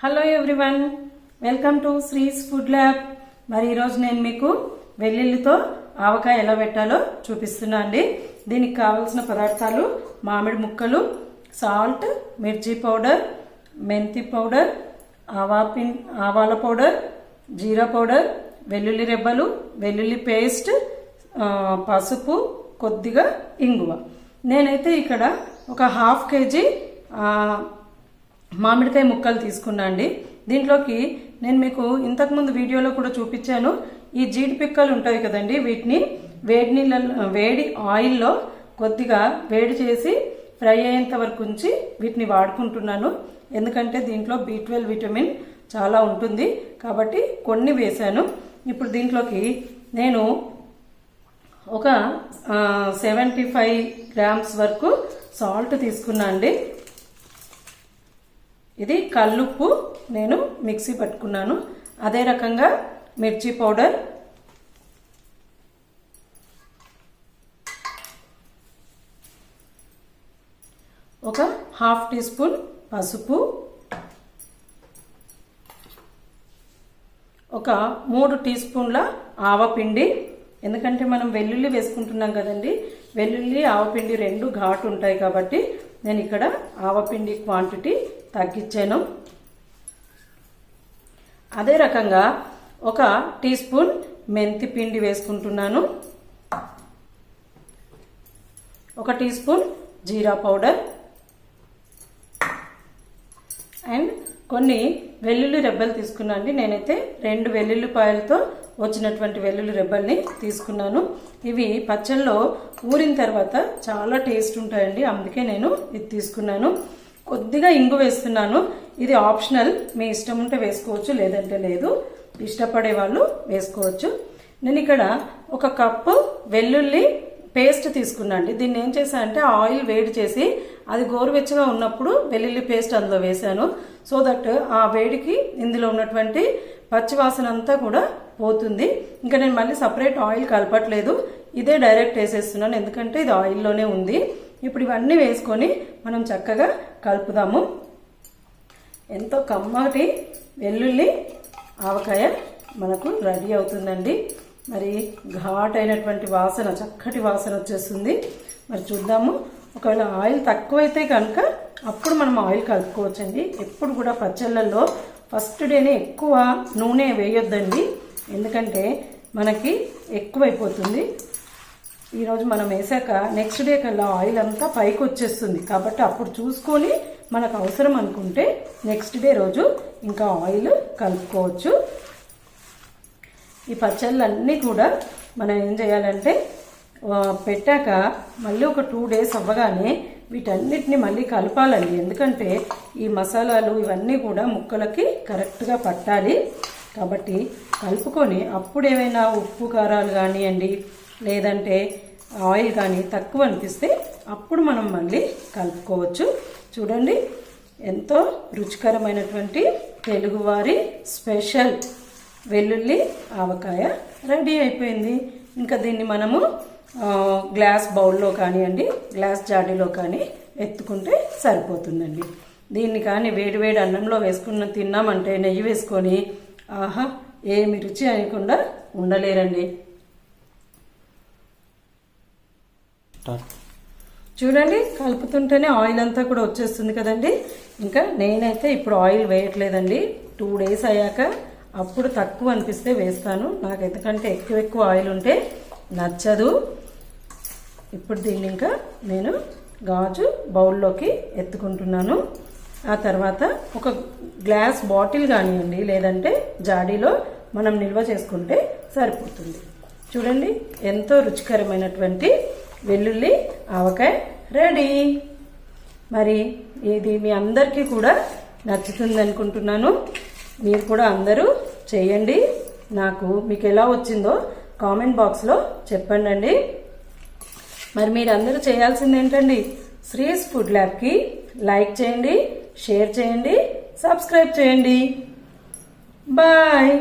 Hello everyone welcome to Shree's food lab మరి ఈరోజు నేను మీకు వెల్లుల్లితో ఆవకాయ ఎలా పెట్టాలో చూపిస్తున్నా అండి. దీనికి కావాల్సిన పదార్థాలు మామిడి ముక్కలు సాల్ట్ మిర్చి పౌడర్ మెంతి పౌడర్ ఆవా పిన్ ఆవాల పౌడర్ జీరా పౌడర్ వెల్లుల్లి రెబ్బలు వెల్లుల్లి పేస్ట్ పసుపు కొద్దిగా ఇంగువ. నేనైతే ఇక్కడ ఒక హాఫ్ కేజీ మామిడికాయ ముక్కలు తీసుకున్నా అండి. దీంట్లోకి నేను మీకు ఇంతకుముందు వీడియోలో కూడా చూపించాను. ఈ జీడి పిక్కలు ఉంటాయి కదండి వీటిని వేడి నీళ్ళ వేడి ఆయిల్లో కొద్దిగా వేడి చేసి ఫ్రై అయ్యేంత వరకు ఉంచి వీటిని వాడుకుంటున్నాను. ఎందుకంటే దీంట్లో బి విటమిన్ చాలా ఉంటుంది. కాబట్టి కొన్ని వేశాను. ఇప్పుడు దీంట్లోకి నేను ఒక సెవెంటీ ఫైవ్ గ్రామ్స్ వరకు సాల్ట్ తీసుకున్నా అండి. ఇది కల్లుప్పు నేను మిక్సీ పట్టుకున్నాను. అదే రకంగా మిర్చి పౌడర్. ఒక హాఫ్ టీ స్పూన్ పసుపు. ఒక మూడు టీ స్పూన్ల ఆవపిండి ఎందుకంటే మనం వెల్లుల్లి వేసుకుంటున్నాం కదండి. వెల్లుల్లి ఆవపిండి రెండు ఘాటు ఉంటాయి కాబట్టి నేను ఇక్కడ ఆవపిండి క్వాంటిటీ తగ్గించాను. అదే రకంగా ఒక టీ స్పూన్ మెంతి పిండి వేసుకుంటున్నాను. ఒక teaspoon jeera powder. And కొన్ని వెల్లుల్లి రెబ్బలు తీసుకున్నాను అండి. నేనైతే రెండు వెల్లుల్లిపాయలతో వచ్చినటువంటి వెల్లుల్లి రెబ్బల్ని తీసుకున్నాను. ఇవి పచ్చళ్ళలో ఊరిన తర్వాత చాలా టేస్ట్ ఉంటాయండి. అందుకే నేను ఇది తీసుకున్నాను. కొద్దిగా ఇంగు వేస్తున్నాను. ఇది ఆప్షనల్. మీ ఇష్టం ఉంటే వేసుకోవచ్చు లేదంటే లేదు. ఇష్టపడే వాళ్ళు వేసుకోవచ్చు. నేను ఇక్కడ ఒక కప్పు వెల్లుల్లి పేస్ట్ తీసుకున్నా అండి. దీన్ని ఏం చేశాను అంటే ఆయిల్ వేడి చేసి అది గోరువెచ్చగా ఉన్నప్పుడు వెల్లుల్లి పేస్ట్ అందులో వేశాను. సో దట్ ఆ వేడికి ఇందులో ఉన్నటువంటి పచ్చివాసన అంతా కూడా పోతుంది. ఇంకా నేను మళ్ళీ సపరేట్ ఆయిల్ కలపట్లేదు. ఇదే డైరెక్ట్ వేసేస్తున్నాను. ఎందుకంటే ఇది ఆయిల్లోనే ఉంది. ఇప్పుడు ఇవన్నీ వేసుకొని మనం చక్కగా కలుపుదాము. ఎంతో కమ్మటి వెల్లుల్లి ఆవకాయ మనకు రెడీ అవుతుందండి. మరి ఘాట్ అయినటువంటి వాసన చక్కటి వాసన వచ్చేస్తుంది. మరి చూద్దాము. ఒకవేళ ఆయిల్ తక్కువైతే కనుక అప్పుడు మనం ఆయిల్ కలుపుకోవచ్చండి. ఎప్పుడు కూడా పచ్చళ్ళల్లో ఫస్ట్ డేనే ఎక్కువ నూనె వేయొద్దండి. ఎందుకంటే మనకి ఎక్కువైపోతుంది. ఈరోజు మనం వేసాక నెక్స్ట్ డే కల్లా ఆయిల్ అంతా పైకి వచ్చేస్తుంది. కాబట్టి అప్పుడు చూసుకొని మనకు అవసరం అనుకుంటే నెక్స్ట్ డే రోజు ఇంకా ఆయిల్ కలుపుకోవచ్చు. ఈ పచ్చళ్ళన్నీ కూడా మనం ఏం చేయాలంటే పెట్టాక మళ్ళీ ఒక టూ డేస్ అవ్వగానే వీటన్నిటిని మళ్ళీ కలపాలండి. ఎందుకంటే ఈ మసాలాలు ఇవన్నీ కూడా ముక్కలకి కరెక్ట్గా పట్టాలి. కాబట్టి కలుపుకొని అప్పుడు ఏమైనా ఉప్పు కారాలు కానివ్వండి లేదంటే ఆయిల్ కానీ తక్కువ అనిపిస్తే అప్పుడు మనం మళ్ళీ కలుపుకోవచ్చు. చూడండి ఎంతో రుచికరమైనటువంటి తెలుగువారి స్పెషల్ వెల్లుల్లి ఆవకాయ రెడీ అయిపోయింది. ఇంకా దీన్ని మనము గ్లాస్ బౌల్లో కానివ్వండి గ్లాస్ జాడీలో కానీ ఎత్తుకుంటే సరిపోతుందండి. దీన్ని కానీ వేడివేడి అన్నంలో వేసుకున్న తిన్నామంటే నెయ్యి వేసుకొని ఆహా ఏమి రుచి అనకుండా ఉండలేరండి. చూడండి కలుపుతుంటేనే ఆయిల్ అంతా కూడా వచ్చేస్తుంది కదండి. ఇంకా నేనైతే ఇప్పుడు ఆయిల్ వేయట్లేదండి. టూ డేస్ అయ్యాక అప్పుడు తక్కువ అనిపిస్తే వేస్తాను. నాకు ఎందుకంటే ఎక్కువ ఎక్కువ ఆయిల్ ఉంటే నచ్చదు. ఇప్పుడు దీన్ని ఇంకా నేను గాజు బౌల్లోకి ఎత్తుకుంటున్నాను. ఆ తర్వాత ఒక గ్లాస్ బాటిల్ కానివ్వండి లేదంటే జాడీలో మనం నిల్వ చేసుకుంటే సరిపోతుంది. చూడండి ఎంతో రుచికరమైనటువంటి వెల్లుల్లి ఆవకాయ రెడీ. మరి ఇది మీ అందరికీ కూడా నచ్చుతుంది అనుకుంటున్నాను మీరు కూడా అందరూ చేయండి. నాకు మీకు ఎలా వచ్చిందో కామెంట్ బాక్స్లో చెప్పండి మరి మీరు అందరూ చేయాల్సింది ఏంటండి శ్రీస్ ఫుడ్ ల్యాబ్కి లైక్ చేయండి షేర్ చేయండి సబ్స్క్రైబ్ చేయండి. బాయ్.